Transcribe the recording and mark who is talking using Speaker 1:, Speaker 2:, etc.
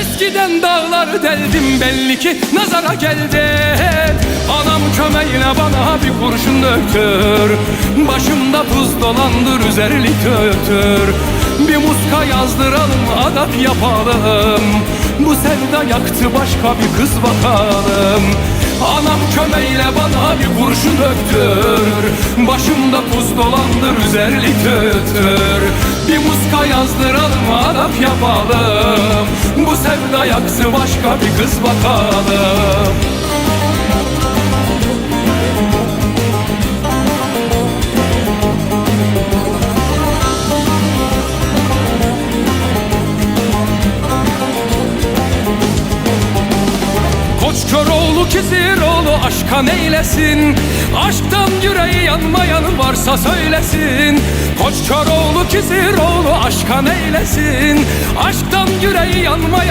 Speaker 1: Eskiden dağları deldim belli ki nazara geldi. Anam kömeğine bana bir kurşun döktür. Başımda tuz dolandır üzerli tötür Bir muska yazdıralım adap yapalım. Bu sevda yaktı başka bir kız bakalım. Anam kömeğiyle bana bir kurşun döktür. Başımda tuz dolandır üzerli tötür Bir muska yazdıralım adap yapalım sevda yaktı başka bir kız bakalım. Köroğlu Kiziroğlu aşka neylesin? Aşktan yüreği yanmayan varsa söylesin. Koç Köroğlu Kiziroğlu aşka neylesin? Aşktan yüreği yanmayan